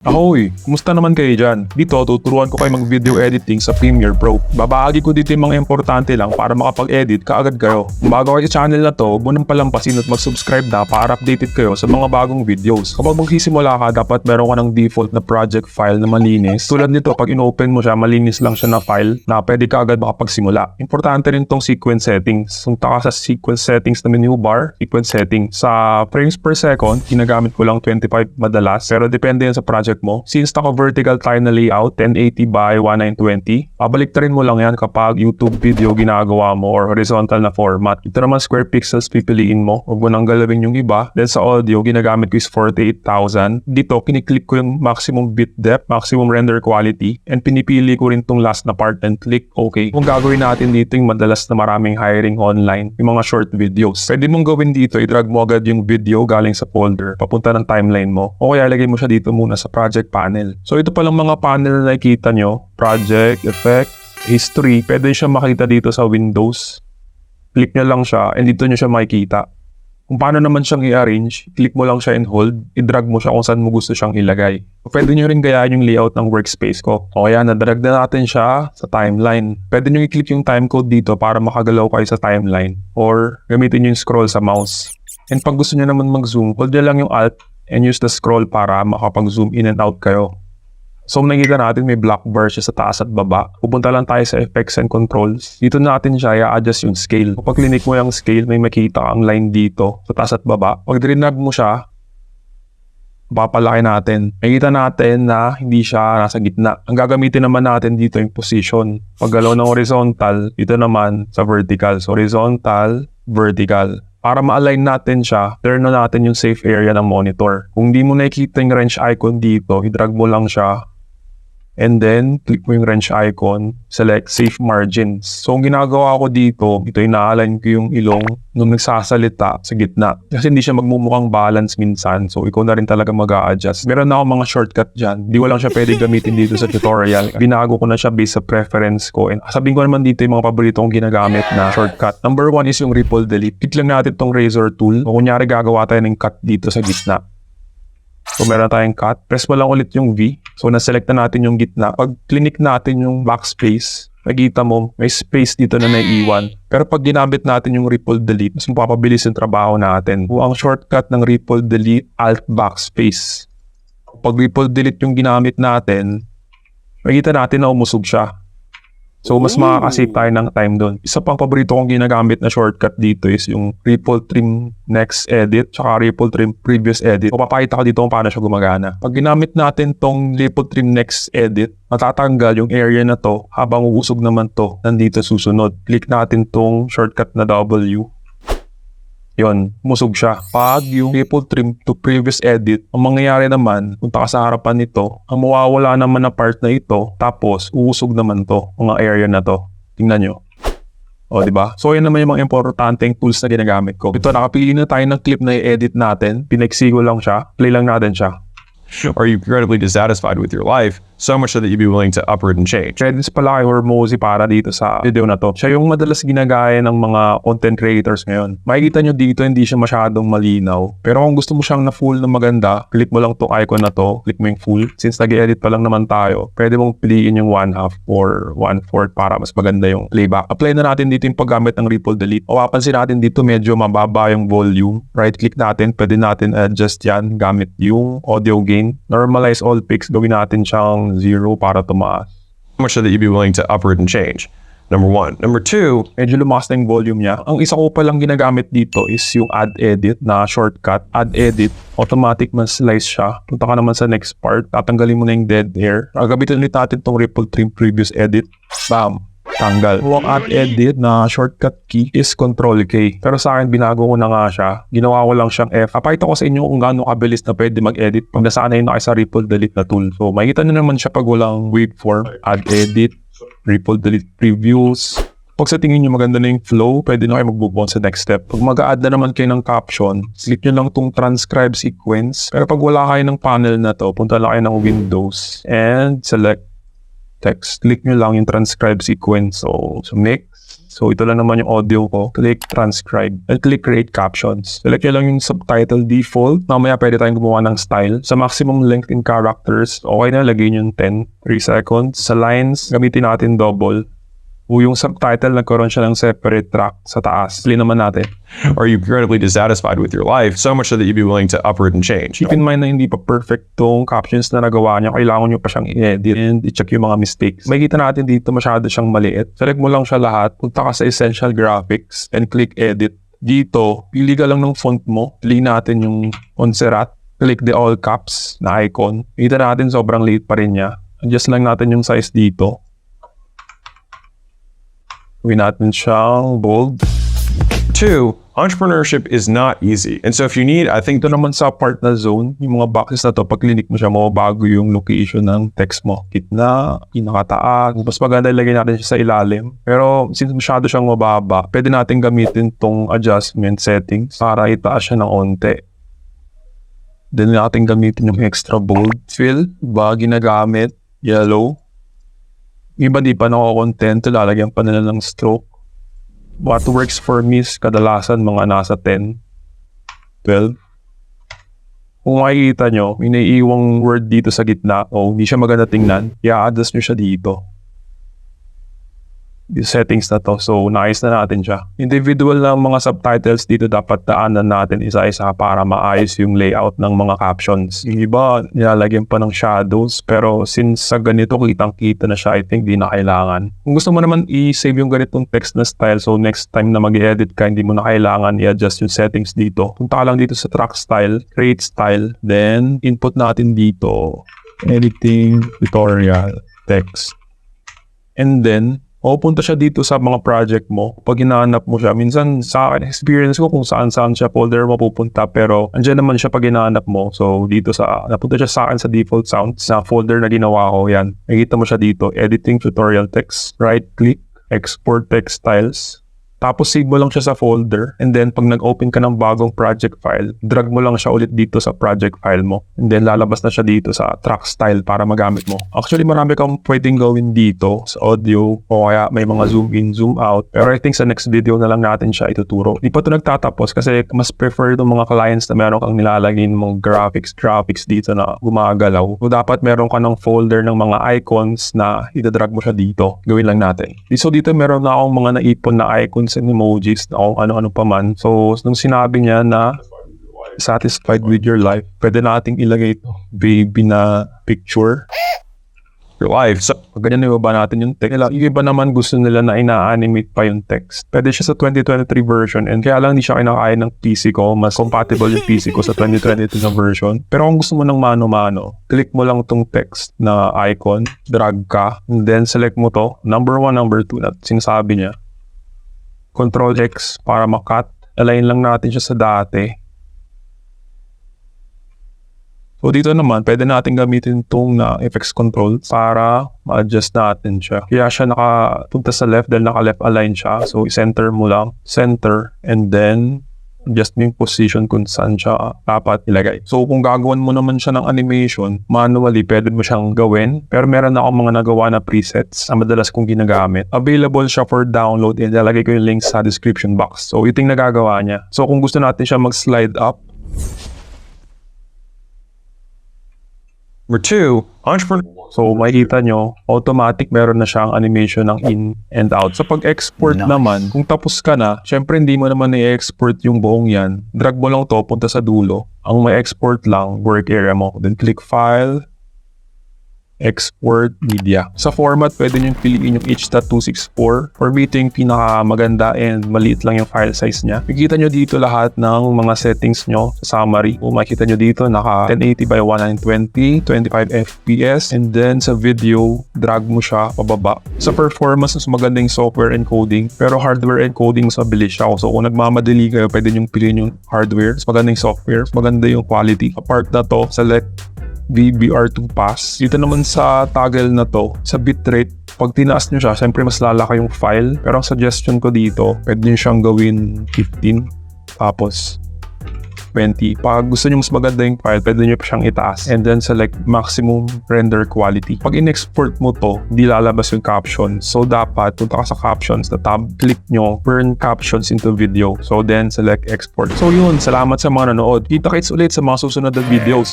Ahoy! Kumusta naman kayo dyan? Dito, tuturuan ko kayo mag-video editing sa Premiere Pro. Babahagi ko dito yung mga importante lang para makapag-edit kaagad kayo. Kung bago kayo sa channel na to, huwag nang palampasin at mag-subscribe na para updated kayo sa mga bagong videos. Kapag magsisimula ka, dapat meron ka ng default na project file na malinis. Tulad nito, pag in-open mo siya, malinis lang siya na file na pwede ka agad makapagsimula. Importante rin tong sequence settings. Kung taka sa sequence settings na menu bar, sequence settings. Sa frames per second, ginagamit ko lang 25 madalas, pero depende yan sa project mo. Since naka-vertical tayo na layout, 1080 by 1920, pabaliktarin mo lang yan kapag YouTube video ginagawa mo or horizontal na format. Ito naman square pixels pipiliin mo. Huwag mo nang galawin yung iba. Then sa audio, ginagamit ko is 48,000. Dito, kiniklik ko yung maximum bit depth, maximum render quality, and pinipili ko rin tong last na part and click OK. Kung gagawin natin dito yung madalas na maraming hiring online, yung mga short videos. Pwede mong gawin dito, i-drag mo agad yung video galing sa folder, papunta ng timeline mo. O kaya lagay mo siya dito muna sa project panel. So ito palang mga panel na nakikita nyo, project, effect, history, pwede siya makita dito sa Windows. Click nyo lang siya and dito nyo siya makikita. Kung paano naman siyang i-arrange, click mo lang siya and hold, i-drag mo siya kung saan mo gusto siyang ilagay. Pwede nyo rin gayaan yung layout ng workspace ko. O kaya nadrag na natin siya sa timeline. Pwede nyo i-click yung timecode dito para makagalaw kayo sa timeline. Or gamitin nyo yung scroll sa mouse. And pag gusto nyo naman mag-zoom, hold nyo lang yung alt and use the scroll para makapag-zoom in and out kayo. So nakikita natin may black bar siya sa taas at baba. Pupunta lang tayo sa effects and controls. Dito natin siya i-adjust yung scale. Kapag clinic mo yung scale, may makita kang line dito sa taas at baba. Pag drinag mo siya, papalaki natin. Makikita natin na hindi siya nasa gitna. Ang gagamitin naman natin dito yung position. Pag galaw ng horizontal, dito naman sa vertical. So horizontal, vertical. Para ma-align natin siya, turn na natin yung safe area ng monitor. Kung di mo nakikita yung wrench icon dito, i-drag mo lang siya And then, click mo yung wrench icon, select safe margins. So, ang ginagawa ko dito, ito inaalign ko yung ilong nung nagsasalita sa gitna. Kasi hindi siya magmumukhang balance minsan. So, ikaw na rin talaga mag adjust Meron na ako mga shortcut dyan. Hindi ko lang siya pwede gamitin dito sa tutorial. Binago ko na siya based sa preference ko. And sabihin ko naman dito yung mga paborito kong ginagamit na shortcut. Number one is yung ripple delete. Click lang natin tong razor tool. O kunyari gagawa tayo ng cut dito sa gitna. So meron tayong cut. Press mo lang ulit yung V. So na-select na natin yung gitna. Pag clinic natin yung backspace, makikita mo may space dito na naiiwan. Pero pag ginamit natin yung ripple delete, mas mapapabilis yung trabaho natin. Kung ang shortcut ng ripple delete, alt backspace. Pag ripple delete yung ginamit natin, makikita natin na umusog siya. So, mas makakasave tayo ng time doon. Isa pang paborito kong ginagamit na shortcut dito is yung ripple trim next edit tsaka ripple trim previous edit. O papakita ko dito kung paano siya gumagana. Pag ginamit natin tong ripple trim next edit, matatanggal yung area na to habang uusog naman to nandito susunod. Click natin tong shortcut na W yon musog siya. Pag yung ripple trim to previous edit, ang mangyayari naman, punta ka sa harapan nito, ang mawawala naman na part na ito, tapos uusog naman to, mga area na to. Tingnan nyo. O, di ba? So, yan naman yung mga importanteng tools na ginagamit ko. Ito, nakapili na tayo ng clip na i-edit natin. Pinaiksi ko lang siya. Play lang natin siya. Are you incredibly dissatisfied with your life? So much so that you'd be willing to uproot and change. Credits pala kay Hormozy para dito sa video na to. Siya yung madalas ginagaya ng mga content creators ngayon. Makikita nyo dito, hindi siya masyadong malinaw. Pero kung gusto mo siyang na full na maganda, click mo lang tong icon na to, click mo yung full. Since nag-edit pa lang naman tayo, pwede mong piliin yung one half or one fourth para mas maganda yung playback. Apply na natin dito yung paggamit ng ripple delete. O mapansin natin dito medyo mababa yung volume. Right click natin, pwede natin adjust yan gamit yung audio gain. Normalize all pics, gawin natin siyang zero para tumaas. So much that you'd be willing to uproot and change. Number one. Number two, medyo lumakas na yung volume niya. Ang isa ko palang ginagamit dito is yung add edit na shortcut. Add edit, automatic man slice siya. Punta ka naman sa next part, tatanggalin mo na yung dead air. Gagamitin ulit natin tong ripple trim previous edit. Bam! Tanggal. Ang add edit na shortcut key is control K. Pero sa akin, binago ko na nga siya. Ginawa ko lang siyang F. Papakita ko sa inyo kung gaano kabilis na pwede mag-edit pag nasanay na kayo sa ripple delete na tool. So, makikita nyo naman siya pag walang waveform. Add edit, ripple delete previews. Pag sa tingin nyo maganda na yung flow, pwede na kayo mag-move on sa next step. Pag mag-add na naman kayo ng caption, click nyo lang tong transcribe sequence. Pero pag wala kayo ng panel na to, punta lang kayo ng Windows and select text. Click nyo lang yung transcribe sequence. So, so mix, So ito lang naman yung audio ko. Click transcribe and click create captions. Select nyo lang yung subtitle default. Mamaya pwede tayong gumawa ng style. Sa maximum length in characters, okay na lagay nyo yung 10, 3 seconds. Sa lines, gamitin natin double. O yung subtitle, nagkaroon siya ng separate track sa taas. Play naman natin. Are you incredibly dissatisfied with your life? So much so that you'd be willing to uproot and change. Keep in mind na hindi pa perfect tong captions na nagawa niya. Kailangan nyo pa siyang i-edit and i-check yung mga mistakes. Makikita natin dito masyado siyang maliit. Select mo lang siya lahat. Punta ka sa Essential Graphics and click Edit. Dito, pili ka lang ng font mo. Pili natin yung Montserrat. Click the all caps na icon. Makita natin sobrang liit pa rin niya. Adjust lang natin yung size dito. Gawin natin siyang bold. Two, entrepreneurship is not easy. And so if you need, I think Ito naman sa part na zone, yung mga boxes na to, pag clinic mo siya, mababago yung location ng text mo. Gitna, pinakataas. Mas maganda ilagay natin siya sa ilalim. Pero since masyado siyang mababa, pwede natin gamitin tong adjustment settings para itaas siya ng onte. Then natin gamitin yung extra bold fill, ba ginagamit, yellow. Iba di pa nako-content, lalagyan pa nila ng stroke. What works for me is kadalasan mga nasa 10, 12. Kung makikita nyo, may naiiwang word dito sa gitna o hindi siya maganda tingnan, i-adjust nyo siya dito. Settings na to. So, naayos na natin siya. Individual lang mga subtitles dito dapat daanan natin isa-isa para maayos yung layout ng mga captions. Yung iba, nilalagyan pa ng shadows. Pero since sa ganito, kitang-kita na siya, I think di na kailangan. Kung gusto mo naman i-save yung ganitong text na style, so next time na mag-edit ka, hindi mo na kailangan i-adjust yung settings dito. Punta lang dito sa track style, create style, then input natin dito, editing, tutorial, text. And then, pupunta siya dito sa mga project mo. Pag hinahanap mo siya, minsan sa akin, experience ko kung saan-saan siya folder mapupunta, pero andyan naman siya pag hinahanap mo. So, dito sa, napunta siya sa akin sa default sounds, sa folder na ginawa ko, yan. Nakikita mo siya dito, editing tutorial text, right click, export text styles, tapos save mo lang siya sa folder and then pag nag-open ka ng bagong project file, drag mo lang siya ulit dito sa project file mo. And then lalabas na siya dito sa track style para magamit mo. Actually marami kang pwedeng gawin dito sa audio o kaya may mga zoom in, zoom out. Pero I think sa next video na lang natin siya ituturo. Di pa ito nagtatapos kasi mas prefer ng mga clients na meron kang nilalagay ng mga graphics, graphics dito na gumagalaw. So dapat meron ka ng folder ng mga icons na itadrag mo siya dito. Gawin lang natin. So dito meron na akong mga naipon na icons and emojis na kung ano-ano pa man. So, nung sinabi niya na satisfied with your life, pwede nating ilagay ito, baby na picture. your life. So ganyan ibaba natin yung text. Yung iba naman gusto nila na ina-animate pa yung text. Pwede siya sa 2023 version and kaya lang hindi siya kinakaya ng PC ko. Mas compatible yung PC ko sa 2022 na version. Pero kung gusto mo ng mano-mano, click mo lang tong text na icon, drag ka, and then select mo to, number 1, number 2 na sinasabi niya. Control X para makat. Align lang natin siya sa dati. So dito naman, pwede natin gamitin itong na FX control para ma-adjust natin siya. Kaya siya nakapunta sa left dahil naka-left align siya. So center mo lang, center, and then adjust mo yung position kung saan siya dapat ilagay. So kung gagawin mo naman siya ng animation, manually pwede mo siyang gawin. Pero meron akong mga nagawa na presets na madalas kong ginagamit. Available siya for download ilalagay ko yung link sa description box. So ito yung nagagawa niya. So kung gusto natin siya mag-slide up, number two, entrepreneur. So makikita nyo, automatic meron na siyang animation ng in and out. Sa pag-export naman, kung tapos ka na, syempre hindi mo naman i-export yung buong yan. Drag mo lang to, punta sa dulo. Ang may export lang, work area mo. Then click File, Export Media. Sa format, pwede nyo piliin yung H.264. For me, ito yung pinakamaganda and maliit lang yung file size niya. Makikita nyo dito lahat ng mga settings nyo sa summary. Kung makikita nyo dito, naka 1080 by 120, 25 FPS, and then sa video, drag mo siya pababa. Sa performance, mas maganda yung software encoding, pero hardware encoding mas mabilis siya. So kung nagmamadali kayo, pwede nyo piliin yung hardware, mas maganda yung software, mas maganda yung quality. Sa part na to, select VBR2 pass. Dito naman sa toggle na to, sa bitrate, pag tinaas nyo siya, syempre mas lalaki yung file. Pero ang suggestion ko dito, pwede nyo siyang gawin 15. Tapos, 20. Pag gusto nyo mas maganda yung file, pwede nyo pa siyang itaas. And then select maximum render quality. Pag in-export mo to, di lalabas yung caption. So dapat, punta ka sa captions na tab, click nyo, turn captions into video. So then select export. So yun, salamat sa mga nanood. Kita kits ulit sa mga susunod na videos.